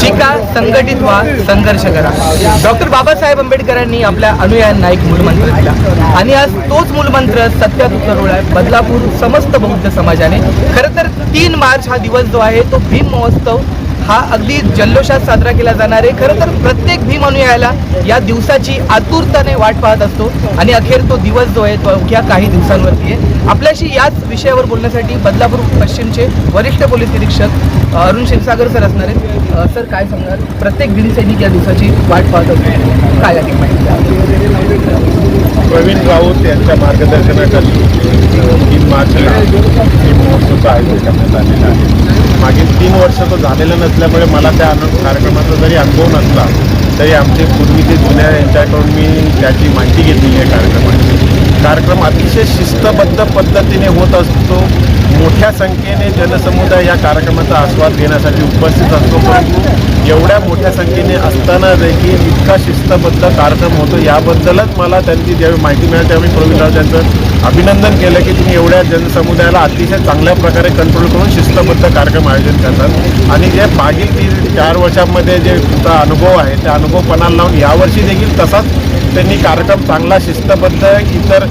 शिका संघटित व्हा संघर्ष करा. डॉक्टर बाबासाहेब आंबेडकरांनी आपल्या अनुयायांना एक मूलमंत्र दिला. आणि आज तोच मूलमंत्र सत्यात उतरवलाय बदलापूर समस्त बौद्ध समाजाने. खरं तर तीन मार्च हा दिवस जो आहे तो भीम महोत्सव हा अगदी जल्लोषात साजरा केला जाणार आहे. खरं तर प्रत्येक भीम अनुयायाला या दिवसाची आतुरताने वाट पाहत असतो. आणि अखेर तो दिवस जो आहे तो अवघ्या काही दिवसांवरती आहे. आपल्याशी याच विषयावर बोलण्यासाठी बदलापूर पश्चिमचे वरिष्ठ पोलीस निरीक्षक अरुण क्षीरसागर सर असणार आहेत. सर काय सांगणार? प्रत्येक भीम सैनिक या दिवसाची वाट पाहत असतो. काय अधिक माहिती प्रवीण राऊत यांच्या मार्गदर्शनाखाली तीन मार्चला हे आयोजन करण्यात आलेलं आहे. मागील तीन वर्ष तो झालेलं नसल्यामुळे मला त्या अनु कार्यक्रमाचा जरी अनुभव नसला तरी आमचे पूर्वीचे जुन्या यांच्याकडून मी त्याची माहिती घेतलेली आहे कार्यक्रमाची. कार्यक्रम अतिशय शिस्तबद्ध पद्धतीने होत असतो. मोठ्या संख्येने जनसमुदाय या कार्यक्रमाचा आस्वाद घेण्यासाठी उपस्थित असतो. परंतु एवढ्या मोठ्या संख्येने असताना देखील इतका शिस्तबद्ध कार्यक्रम होतो. याबद्दलच मला त्यांची ज्यावेळी माहिती मिळाली त्यावेळी प्रवीणराव त्यांचं अभिनंदन केलं की तुम्ही एवढ्या जनसमुदायाला अतिशय चांगल्या प्रकारे कंट्रोल करून शिस्तबद्ध कार्यक्रम आयोजित करतात. आणि जे मागील तीन चार वर्षांमध्ये जे तुमचा अनुभव आहे त्या अनुभव पणाला लावून यावर्षी देखील तसाच त्यांनी कार्यक्रम चांगला शिस्तबद्ध इतर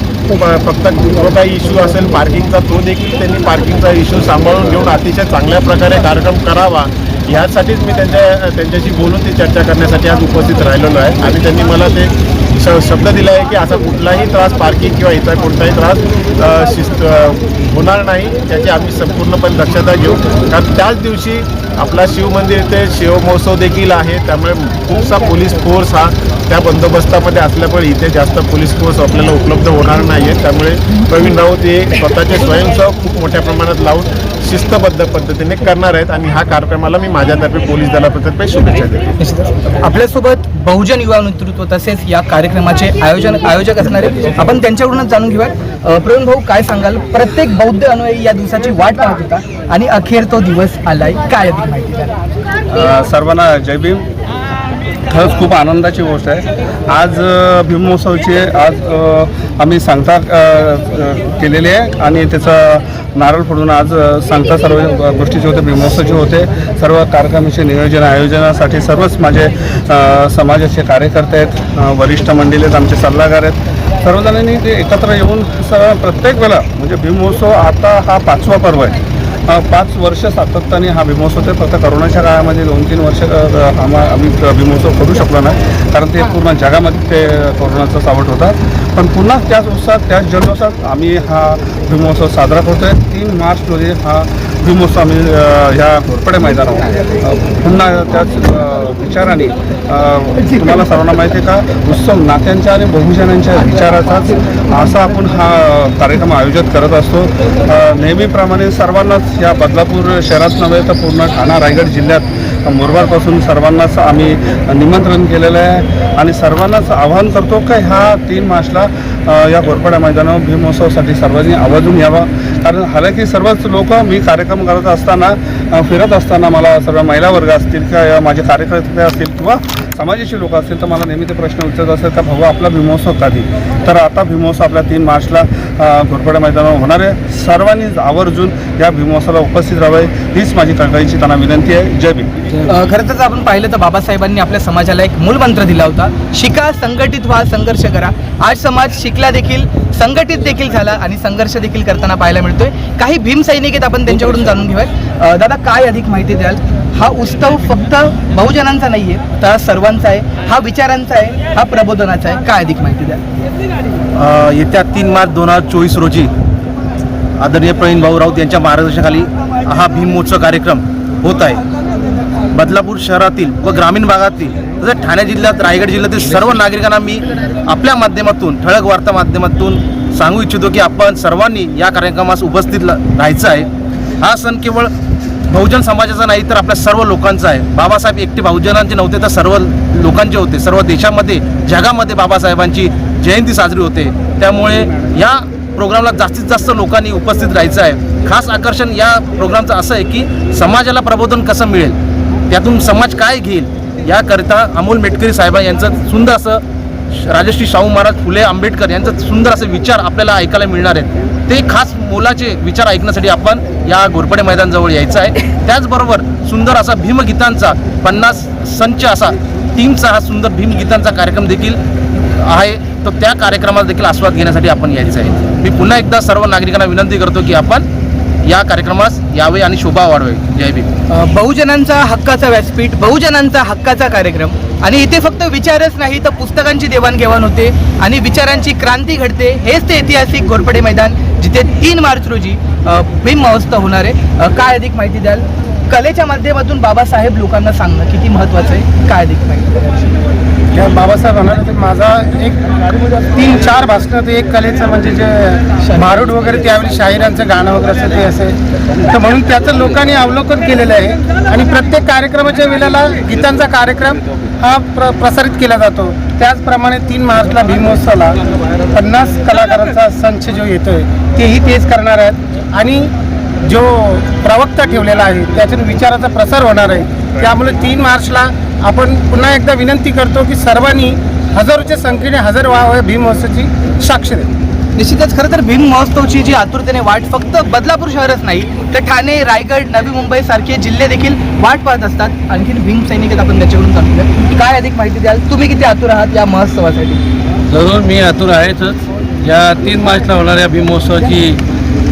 फक्त जो काही इश्यू असेल पार्किंगचा तो देखील त्यांनी पार्किंगचा इश्यू सांभाळून घेऊन अतिशय चांगल्या प्रकारे कार्यक्रम करावा. ह्यासाठीच मी त्यांच्या त्यांच्याशी बोलून ती चर्चा करण्यासाठी आज उपस्थित राहिलेलो आहे. आणि त्यांनी मला ते शब्द दिला आहे की असा कुठलाही त्रास पार्किंग किंवा इतर कोणताही त्रास शिस्त होणार नाही त्याची आम्ही संपूर्णपणे दक्षता घेऊ. कारण त्याच दिवशी आपला शिवमंदिर इथे शिवमहोत्सव देखील आहे त्यामुळे खूपसा पोलीस फोर्स हा त्या बंदोबस्तामध्ये असल्यामुळे इथे जास्त पोलीस फोर्स आपल्याला उपलब्ध होणार नाही आहे त्यामुळे प्रवीण राऊत हे स्वतःचे स्वयंसेवक खूप मोठ्या प्रमाणात लावून शिस्तबद्ध पद्धतीने करणार आहेत आणि हा कार्यक्रमाला मी माझ्यातर्फे पोलीस दलातर्फे शुभेच्छा देतो. आपल्यासोबत बहुजन युवा नेतृत्व तसेच या कार्यक्रमाचे आयोजन आयोजक असणारे आपण त्यांच्याकडूनच जाणून घेऊया प्रवीण भाऊ काय सांगाल? प्रत्येक बौद्ध अनुयायी या दिवसाची वाट पाहत होता आणि अखेर तो दिवस आलाय. काय माहिती सर्वांना जय भीम. खरंच खूप आनंदाची गोष्ट आहे. आज अ, भीमोत्सवची आज आम्ही सांगता केलेले केलेली आहे आणि त्याचं नारळ फोडून आज सांगता सर्व गोष्टीचे होते भीमोत्सवचे होते. सर्व कार्यक्रमाचे नियोजन आयोजनासाठी सर्वच माझे समाजाचे कार्यकर्ते आहेत वरिष्ठ मंडळी आहेत आमचे सल्लागार आहेत. सर्वजणांनी ते एकत्र येऊन सर्व प्रत्येक वेळा म्हणजे भीमोत्सव आता हा पाचवा पर्व आहे. पाच वर्ष सातत्याने हा भीमोत्सव ते फक्त करोनाच्या काळामध्ये दोन तीन वर्ष आम्हा आम्ही भीमोत्सव करू शकलो नाही. कारण ते पूर्ण जगामध्ये ते कोरोनाचा सावट होता. पण पुन्हा त्याच उत्साहात त्याच जल्लोषात आम्ही हा भीमोत्सव साजरा करतोय. तीन मार्च रोजी हा भीमोत्सव आम्ही ह्या घोरपडे मैदानावर. पुन्हा त्याच विचाराने तुम्हाला सर्वांना माहिती आहे का उत्सव नात्यांच्या आणि बहुजनांच्या विचाराचाच असा आपण हा कार्यक्रम आयोजित करत असतो. नेहमीप्रमाणे सर्वांनाच या बदलापूर शहरात नव्हे तर पूर्ण ठाणा रायगड जिल्ह्यात मुरबाडपासून सर्वांनाच आम्ही निमंत्रण केलेलं आहे आणि सर्वांनाच आवाहन करतो की ह्या तीन मार्चला या घोरपड्या मैदानावर भीमोत्सवासाठी सर्वांनी आवाजून यावा. कारण हालाकी सर्वच लोक मी कार्यक्रम करत असताना फिरत असताना मला सर्व महिला वर्ग असतील किंवा माझे कार्यकर्ते असतील किंवा समाजाची लोक असतील तर मला नेहमी ते प्रश्न विचारत असेल तर भाऊ आपला भीमोत्सव कधी तर आता भीमोत्सव आपल्या तीन मार्चला अ, मैदानावर होणार आहे. सर्वांनी आवर्जून या भीमोत्सवाला उपस्थित राहावे हीच माझी कळकळीची त्यांना विनंती आहे. जय भीम. खरं तर आपण पाहिलं तर बाबासाहेबांनी आपल्या समाजाला एक मूलमंत्र दिला होता. शिका संघटित व्हा संघर्ष करा. आज समाज शिकला देखील संघटित देखील झाला आणि संघर्ष देखील करताना पाहायला मिळतोय. काही भीम सैनिक आहेत आपण त्यांच्याकडून जाणून घेऊयात. दादा काय अधिक माहिती द्याल? हा उत्सव फक्त बहुजनांचा नाही आहे तर सर्वांचा आहे. हा विचारांचा आहे हा प्रबोधनाचा आहे. काय अधिक माहिती द्याल? येत्या तीन मार्च दोन हजार चोवीस रोजी आदरणीय प्रवीण भाऊ राऊत यांच्या मार्गदर्शनाखाली हा भीमोत्सव कार्यक्रम होत आहे. बदलापूर शहरातील व ग्रामीण भागातील तसेच ठाणे जिल्ह्यात रायगड जिल्ह्यातील सर्व नागरिकांना मी आपल्या माध्यमातून ठळक वार्ता माध्यमातून सांगू इच्छितो की आपण सर्वांनी या कार्यक्रमास उपस्थित राहायचं आहे. हा सण केवळ बहुजन समाजाचा नाही तर आपल्या सर्व लोकांचा आहे. बाबासाहेब एकटे बहुजनांचे नव्हते तर सर्व लोकांचे होते. सर्व देशामध्ये जगामध्ये बाबासाहेबांची जयंती साजरी होते. त्यामुळे या प्रोग्रामला जास्तीत जास्त लोकांनी उपस्थित राहायचं आहे. खास आकर्षण या प्रोग्रामचं असं आहे की समाजाला प्रबोधन कसं मिळेल? त्यातून समाज काय घेईल? याकरिता अमोल मेटकरी साहेबां यांचं सुंदर असं राजश्री शाहू महाराज फुले आंबेडकर यांचा सुंदर असे विचार आपल्याला ऐकायला मिळणार आहेत. ते खास मोलाचे विचार ऐकण्यासाठी आपण या घोरपडे मैदानजवळ यायचं आहे. त्याचबरोबर सुंदर असा भीमगीतांचा पन्नास संच असा टीमचा हा सुंदर भीमगीतांचा कार्यक्रम देखील आहे. तर त्या कार्यक्रमाला देखील आस्वाद घेण्यासाठी आपण यायचं आहे. मी पुन्हा एकदा सर्व नागरिकांना विनंती करतो की आपण या कार्यक्रमास यावे आणि शोभा वाढवे जय भीम. बहुजनांचा हक्काचा व्यासपीठ बहुजनांचा हक्काचा कार्यक्रम. आणि इथे फक्त विचारच नाही तर पुस्तकांची देवाणघेवाण होते आणि विचारांची क्रांती घडते. हेच ते ऐतिहासिक घोरपडे मैदान जिथे तीन मार्च रोजी भीम महोत्सव होणार आहे. काय अधिक माहिती द्याल? कलेच्या माध्यमातून बाबासाहेब लोकांना सांगणं किती महत्त्वाचं आहे? काय अधिक माहिती द्याल? या बाबासाहेब म्हणाले ते माझा एक तीन चार भाषणं ते एक कलेचं म्हणजे जे मारुड वगैरे त्यावेळी शाहिरांचं गाणं वगैरे असं ते असेल तर म्हणून त्याचं लोकांनी अवलोकन केलेलं आहे. आणि प्रत्येक कार्यक्रमाच्या वेळेला गीतांचा कार्यक्रम हा प्र प्रसारित केला जातो. त्याचप्रमाणे तीन मार्चला भीमोत्सवाला पन्नास कलाकारांचा संच जो येतोय तेही तेच करणार आहेत. आणि जो प्रवक्ता ठेवलेला आहे त्यातून विचाराचा प्रसार होणार आहे. त्यामुळे तीन मार्चला आपण पुन्हा एकदा विनंती करतो की सर्वांनी हजारोच्या संख्येने हजर व्हावं भीम महोत्सवाची साक्ष द्या निश्चितच खरं तर भीम महोत्सवची जी आतुरतेने वाट फक्त बदलापूर शहरच नाही तर ठाणे रायगड नवी मुंबई सारखे जिल्हे देखील वाट पाहत असतात. आणखीन भीम सैनिक आपण त्याच्याकडून जाणूया. काय अधिक माहिती द्याल? तुम्ही किती आतुर आहात या महोत्सवासाठी? जरूर मी आतुर आहेतच या तीन मार्चला होणाऱ्या भीमोत्सवाची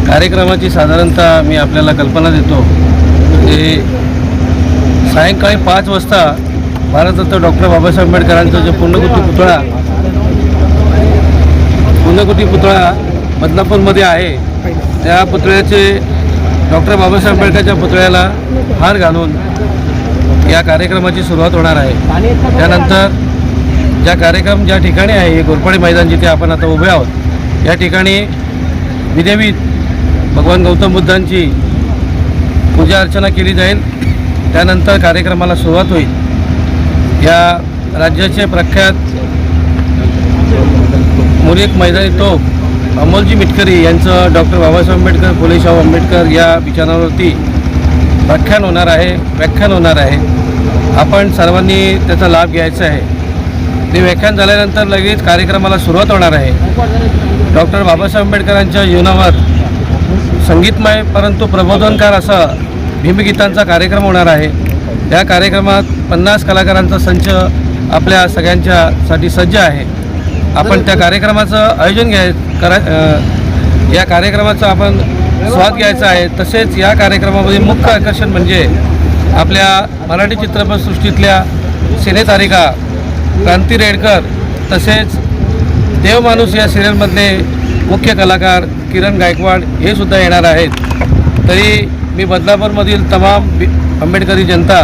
कार्यक्रमाची साधारणतः मी आपल्याला कल्पना देतो. ते सायंकाळी पाच वाजता भारतरत्न डॉक्टर बाबासाहेब आंबेडकरांचा जो पुण्यकुटी पुतळा पुण्यकुटी पुतळा बदलापूरमध्ये आहे त्या पुतळ्याचे डॉक्टर बाबासाहेब आंबेडकरच्या पुतळ्याला हार घालून या कार्यक्रमाची सुरुवात होणार आहे. त्यानंतर ज्या कार्यक्रम ज्या ठिकाणी आहे गोरपाडी मैदान जिथे आपण आता उभे आहोत या ठिकाणी विधेवीत भगवान गौतम बुद्धांची पूजा अर्चना केली जाईल. त्यानंतर कार्यक्रमाला सुरुवात होईल. या राज्याचे प्रख्यात मुरीक मैदानी तोफ अमोलजी मिटकरी यांचं डॉक्टर बाबासाहेब आंबेडकर फुलेशाहू आंबेडकर या विचारावरती व्याख्यान होणार आहे व्याख्यान होणार आहे. आपण सर्वांनी त्याचा लाभ घ्यायचा आहे. ते व्याख्यान झाल्यानंतर लगेच कार्यक्रमाला सुरुवात होणार आहे. डॉक्टर बाबासाहेब आंबेडकरांच्या जीवनावर संगीतमय परंतु प्रबोधनकार असा भीमगीतांचा कार्यक्रम होणार आहे. या कार्यक्रमात पन्नास कलाकारांचा संच आपल्या सगळ्यांच्यासाठी सज्ज आहे. आपण त्या कार्यक्रमाचं आयोजन घ्याय करा या कार्यक्रमाचा आपण स्वाद घ्यायचा आहे. तसेच या कार्यक्रमामध्ये मुख्य आकर्षण म्हणजे आपल्या मराठी चित्रपटसृष्टीतल्या सिनेतारिका क्रांती रेडकर तसेच देवमाणूस या सिरियलमधले मुख्य कलाकार किरण गायकवाड हे सुद्धा येणार आहेत. तरी मी बदलापूरमधील तमाम आंबेडकरी जनता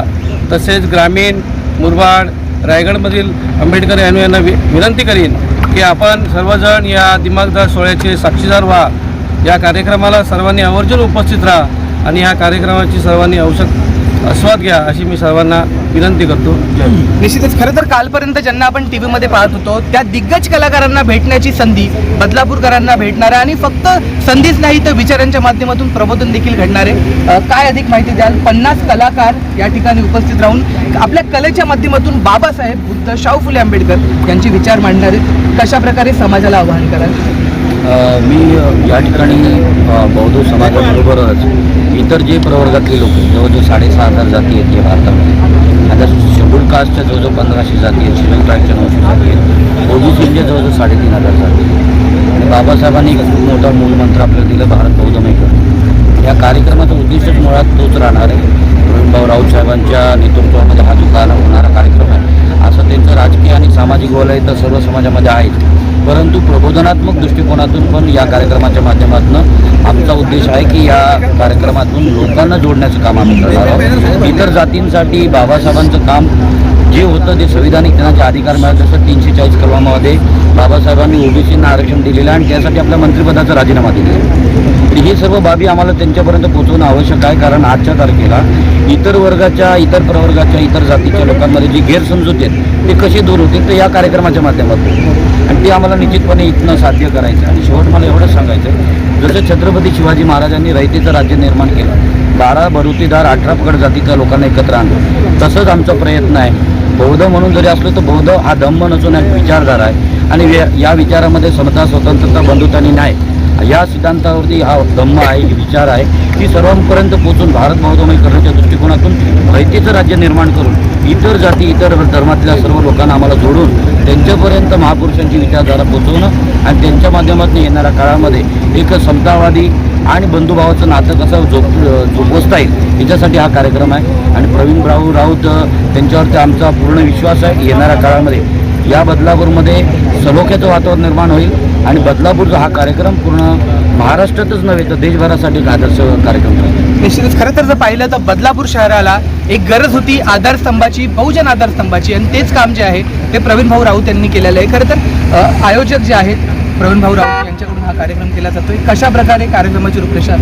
तसेच ग्रामीण मुरबाड रायगडमधील आंबेडकर यांना वि विनंती करीन की आपण सर्वजण या दिमागदार सोहळ्याचे साक्षीदार व्हा. या कार्यक्रमाला सर्वांनी आवर्जून उपस्थित राहा आणि या कार्यक्रमाची सर्वांनी आवश्यक आस्वाद घ्या अशी मी सर्वांना विनंती करतो. निश्चितच खरं तर कालपर्यंत ज्यांना आपण टी व्हीमध्ये पाहत होतो त्या दिग्गज कलाकारांना भेटण्याची संधी बदलापूरकरांना भेटणार आहे आणि फक्त संधीच नाही तर विचारांच्या माध्यमातून प्रबोधन देखील घडणार आहे. काय अधिक माहिती द्याल? पन्नास कलाकार या ठिकाणी उपस्थित राहून आपल्या कलेच्या माध्यमातून बाबासाहेब बुद्ध शाहू फुले आंबेडकर यांचे विचार मांडणार आहेत. कशा प्रकारे समाजाला आवाहन कराल? मी या ठिकाणी बौद्ध समाजाबरोबरच इतर जे प्रवर्गातले लोक जवळजवळ साडेसहा हजार जाती आहेत या भारतामध्ये. आता शेड्यूल कास्टच्या जवळजवळ पंधराशे जाती आहेत शेड्यूल ट्राईबच्या नऊशे जाती आहेत. ओबीसीच्या जवळजवळ साडेतीन हजार जाती आहेत. आणि बाबासाहेबांनी एक खूप मोठा मूलमंत्र आपल्याला दिला भारत बौद्धमय या कार्यक्रमाचं उद्दिष्टच मुळात तोच राहणार आहे. प्रवीणभाऊ राऊत साहेबांच्या नेतृत्वामध्ये हा जो होणारा कार्यक्रम आहे असं त्यांचं राजकीय आणि सामाजिक वलय तर सर्व समाजामध्ये आहेत परंतु प्रबोधनात्मक दृष्टिकोनातून पण या कार्यक्रमाच्या माध्यमातून आमचा उद्देश आहे की या कार्यक्रमातून लोकांना जोडण्याचं काम आम्ही करणार आहोत. इतर जातींसाठी बाबासाहेबांचं काम जे होतं ते संविधानिक त्यांना जे अधिकार मिळाले जसं तीनशे चाळीस कलमामध्ये बाबासाहेबांनी ओबीसींना आरक्षण दिलेलं आहे आणि त्यासाठी आपल्या मंत्रिपदाचा राजीनामा दिलेला आहे. तर ही सर्व बाबी आम्हाला त्यांच्यापर्यंत पोहोचवणं आवश्यक आहे कारण आजच्या तारखेला इतर वर्गाच्या इतर प्रवर्गाच्या इतर जातीच्या लोकांमध्ये जी गैरसमजूत आहेत ते कसे दूर होतील तर या कार्यक्रमाच्या माध्यमातून. आणि ते आम्हाला निश्चितपणे इथनं साध्य करायचं आणि शेवट मला एवढंच सांगायचं आहे जसं छत्रपती शिवाजी महाराजांनी रयतेचं राज्य निर्माण केलं बारा बरुतीदार अठरा पगड जातीच्या लोकांना एकत्र आणलं तसंच आमचा प्रयत्न आहे. बौद्ध म्हणून जरी असलो तर बौद्ध हा धम्म नसून एक विचारधारा आहे. आणि या- या विचारामध्ये समता स्वतंत्रता बंधुता आणि न्याय या सिद्धांतावरती हा धम्म आहे ही विचार आहे. की सर्वांपर्यंत पोहोचून भारत बौद्धमय करण्याच्या दृष्टिकोनातून माहितीचं राज्य निर्माण करून इतर जाती इतर धर्मातल्या सर्व लोकांना आम्हाला जोडून त्यांच्यापर्यंत महापुरुषांची विचारधारा पोचवणं आणि त्यांच्या माध्यमातून येणाऱ्या काळामध्ये एक समतावादी आणि बंधुभावाचं नातं कसं जोप जोपासता येईल याच्यासाठी हा कार्यक्रम आहे. आणि प्रवीण राऊ राऊत त्यांच्यावरती आमचा पूर्ण विश्वास आहे येणाऱ्या काळामध्ये. या बदलापूरमध्ये सलोख्याचं वातावरण निर्माण होईल आणि बदलापूरचा हा कार्यक्रम पूर्ण महाराष्ट्रातच नव्हे तर देशभरासाठी आदर्श कार्यक्रम निश्चितच. खरं तर जर पाहिलं तर बदलापूर शहराला एक गरज होती आधारस्तंभाची बहुजन आधारस्तंभाची आणि तेच काम जे आहे ते प्रवीण भाऊ राऊत यांनी केलेलं आहे. खरं तर आयोजक जे आहेत प्रवीण भाऊ राऊत यांच्याकडून हा कार्यक्रम केला जातोय. कशा प्रकारे कार्यक्रमाची रूपरेषा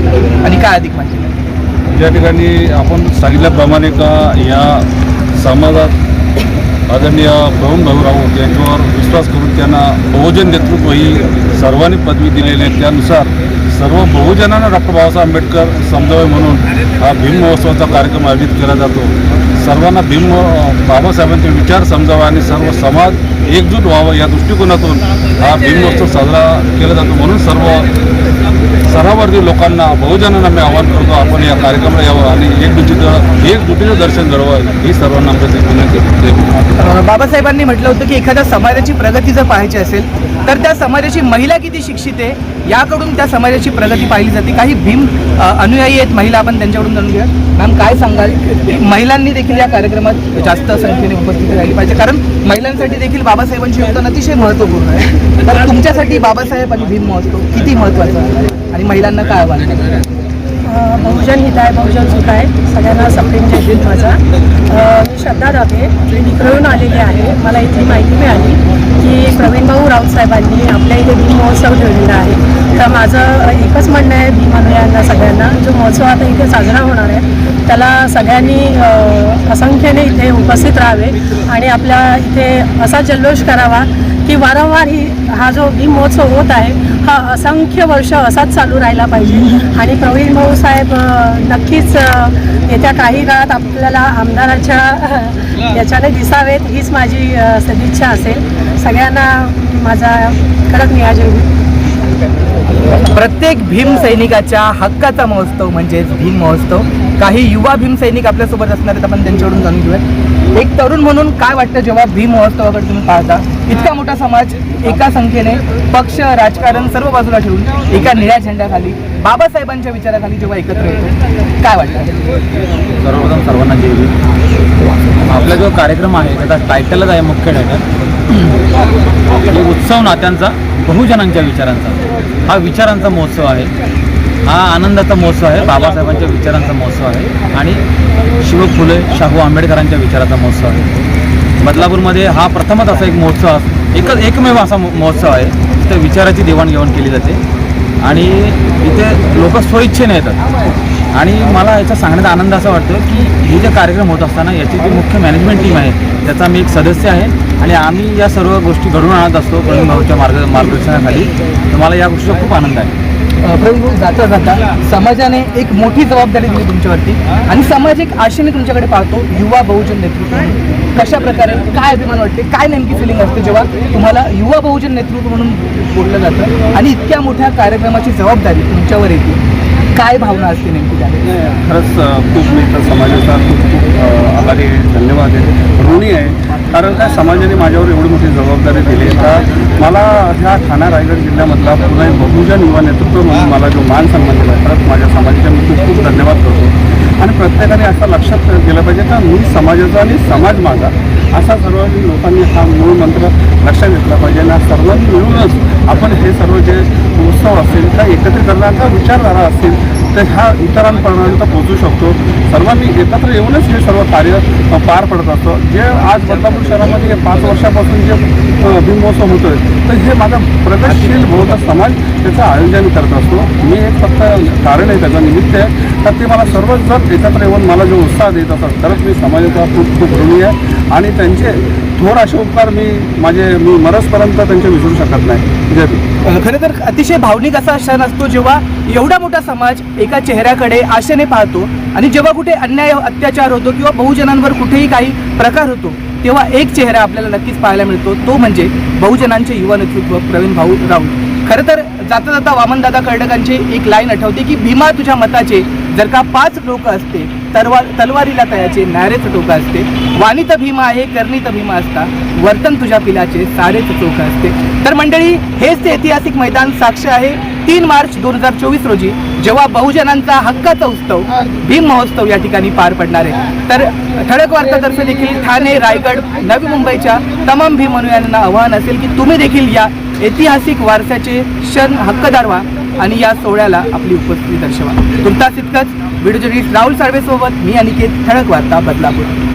आणि काय अधिक माहिती या ठिकाणी आपण सांगितल्याप्रमाणे का या समाजात आदरणीय प्रवीण भाऊराव यांच्यावर विश्वास करून त्यांना बहुजन नेतृत्व ही सर्वांनी पदवी दिलेली आहे. त्यानुसार सर्व बहुजनांना डॉक्टर बाबासाहेब आंबेडकर समजावे म्हणून हा भीम महोत्सवाचा कार्यक्रम आयोजित केला जातो. सर्वांना भीम बाबासाहेबांचे विचार समजावा आणि सर्व समाज एकजूट व्हावं या दृष्टिकोनातून हा भीम महोत्सव साजरा केला जातो म्हणून सर्व स्तरावरती लोकांना बहुजनांना मी आवाहन करतो आपण या कार्यक्रमाला यावं आणि एकजुटीचं एकजुटीचं दर्शन घडवं ही सर्वांना आमच्या विनंती बाबासाहेबांनी म्हटलं होतं की एखाद्या समाजाची प्रगती जर पाहायची असेल तर त्या समाजाची महिला किती शिक्षित आहे याकडून त्या समाजाची प्रगती पाहिली जाते. काही भीम अनुयायी आहेत महिला आपण त्यांच्याकडून जाणून घेऊया. मॅम काय सांगाल? की महिलांनी देखील या कार्यक्रमात जास्त संख्येने उपस्थिती राहिली पाहिजे. कारण महिलांसाठी देखील बाबासाहेबांचे योगदान अतिशय महत्त्वपूर्ण आहे. तर तुमच्यासाठी बाबासाहेब आणि भीम महोत्सव किती महत्त्वाचा आहे? आणि महिलांना काय आव्हान बहुजन हित आहे बहुजन सुख आहे. सगळ्यांना सप्रेम जय माझा. मी श्रद्धा जाते इकडून आलेली आहे. मला इथली माहिती मिळाली की प्रवीण भाऊ राऊत साहेबांनी आपल्या इथे भीम महोत्सव ठेवलेला आहे. तर माझं एकच म्हणणं आहे भीम अनुयायांना सगळ्यांना जो महोत्सव आता इथे साजरा होणार आहे त्याला सगळ्यांनी असंख्येने इथे उपस्थित राहावे आणि आपल्या इथे असा जल्लोष करावा की वारंवार ही हा जो भीम महोत्सव होत आहे हा असंख्य वर्ष असाच चालू राहिला पाहिजे. आणि प्रवीण भाऊ साहेब नक्कीच येत्या काही काळात आपल्याला आमदाराच्या याच्याने दिसावेत हीच माझी सदिच्छा असेल. सगळ्यांना माझा कडक नियोजन प्रत्येक भीम सैनिकाच्या हक्काचा महोत्सव म्हणजेच भीम महोत्सव. काही युवा भीम सैनिक आपल्यासोबत असणार आहेत आपण त्यांच्याकडून जाणून घेऊयात. एक तरुण म्हणून काय वाटतं जेव्हा भीम महोत्सवाकडे तुम्ही पाहता? इतका मोठा समाज एका संख्येने पक्ष राजकारण सर्व बाजूला ठेवून एका निळ्या झेंड्याखाली बाबासाहेबांच्या विचाराखाली जेव्हा एकत्र येतो काय वाटतं? सर्वप्रथम सर्वांना भीम आपला जो कार्यक्रम आहे त्याचा टायटलच आहे मुख्य टायटल उत्सव नात्यांचा बहुजनांच्या विचारांचा. हा विचारांचा महोत्सव आहे. हा आनंदाचा महोत्सव आहे. बाबासाहेबांच्या विचारांचा महोत्सव आहे. आणि शिव फुले शाहू आंबेडकरांच्या विचाराचा महोत्सव आहे. बदलापूरमध्ये हा प्रथमच असा एक महोत्सव एकच एकमेव असा महोत्सव आहे. तिथे विचाराची देवाणघेवाण केली जाते. आणि इथे लोक स्वइच्छेने येतात. आणि मला याचा सांगण्याचा आनंद असा वाटतो की हे जे कार्यक्रम होत असताना याची जी मुख्य मॅनेजमेंट टीम आहे त्याचा मी एक सदस्य आहे. आणि आम्ही या सर्व गोष्टी घडून आणत असतो प्रवीण भाऊच्या मार्ग मार्गदर्शनाखाली. तर मला या गोष्टीचा खूप आनंद आहे. प्रवीण भाऊ जाता जाता समाजाने एक मोठी जबाबदारी दिली तुमच्यावरती आणि समाज एक आशेने तुमच्याकडे पाहतो युवा बहुजन नेतृत्व. कशा प्रकारे काय अभिमान वाटते काय नेमकी फिलिंग असते जेव्हा तुम्हाला युवा बहुजन नेतृत्व म्हणून बोललं जातं आणि इतक्या मोठ्या कार्यक्रमाची जबाबदारी तुमच्यावर येते. काय भावना असते नेमकी त्या खरंच खूप मी तर समाजाचा खूप खूप आभारी आहे धन्यवाद आहे ऋणी आहे. कारण काय समाजाने माझ्यावर एवढी मोठी जबाबदारी दिली तर मला ह्या ठाणा रायगड जिल्ह्यामधला पुन्हा एक बहुजन युवा नेतृत्व म्हणून मला जो मान सन्मान दिला खरंच माझ्या समाजाच्या मी खूप खूप धन्यवाद करतो. आणि प्रत्येकाने असं लक्षात गेलं पाहिजे का मी समाजाचा आणि समाज माझा असा सर्व लोकांनी हा मूळ मंत्र लक्षात घेतला पाहिजे. आणि सर्वांनी मिळूनच आपण हे सर्व जे उत्सव असेल त्या एकत्रीकरणाचा विचारधारा असतील तर ह्या इतरांपर्यंत पोहोचू शकतो. सर्वांनी एकत्र येऊनच हे सर्व कार्य पार पडत असतं. जे आज बदलापूर शहरामध्ये हे पाच वर्षापासून जे बिंबोत्सव होतो होतोय तर हे माझा प्रगतशील बौद्ध समाज त्याचं आयोजन करत असतो. मी एक फक्त कारण आहे त्याचं निमित्त आहे. तर ते मला सर्वच जर एकत्र येऊन मला जो उत्साह देत असतात खरंच मी समाजाचा खूप खूप ऋणी आहे. आणि त्यांचे थोर असे उपकार मी माझे मी मरसपर्यंत त्यांचे विसरू शकत नाही. जय खरं तर अतिशय भावनिक असा क्षण असतो जेव्हा एवढा मोठा समाज एका चेहऱ्याकडे आशेने पाहतो आणि जेव्हा कुठे अन्याय अत्याचार होतो किंवा बहुजनांवर कुठेही काही प्रकार होतो तेव्हा एक चेहरा आपल्याला नक्कीच पाहायला मिळतो. तो म्हणजे बहुजनांचे युवा नेतृत्व प्रवीण भाऊ राऊत. खरं तर जाता जाता वामनदादा कर्डकांची एक लाईन आठवते की भीमा तुझ्या मताचे जर का पाच लोक असते तरवा तलवारीला तयाचे नारेच टोका असते. वाणीत भीमा आहे करणी भीमा असता. वर्तन तुझ्या पिलाचे सारेच चोख असते. तर मंडळी हेच ते ऐतिहासिक मैदान साक्ष आहे. तीन मार्च दोन हजार चोवीस रोजी जेव्हा बहुजनांचा हक्काचा उत्सव भीम महोत्सव या ठिकाणी पार पडणार आहे. तर ठळक वार्तातर्फे देखील ठाणे रायगड नवी मुंबईच्या तमाम भीम अनुयायांना असेल की तुम्ही देखील या ऐतिहासिक वारसाचे क्षण हक्कदार व्हा आणि या सोहळ्याला आपली उपस्थिती दर्शवा. तुमचा इतकंच. व्हिडिओ जर्नलिस्ट राहुल साळवेसोबत मी अनिकेत ठळक वार्ता बदलापूर.